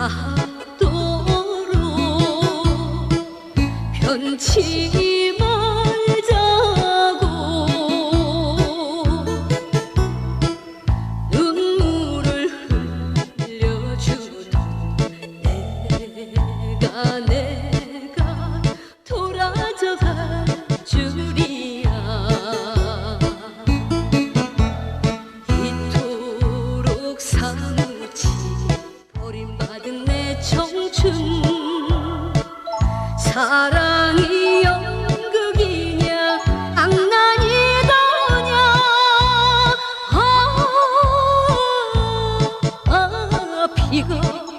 가도록 변치 말자고 눈물을 흘려준 내가 내가 돌아져갈 줄이야 이토록 사랑 사랑이 연극이냐 악난이더냐 아, 아, 아 피가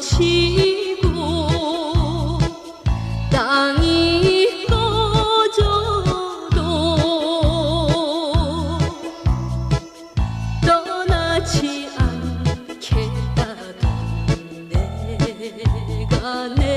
치고 땅이 꺼져도 떠나지 않겠다던 내가 내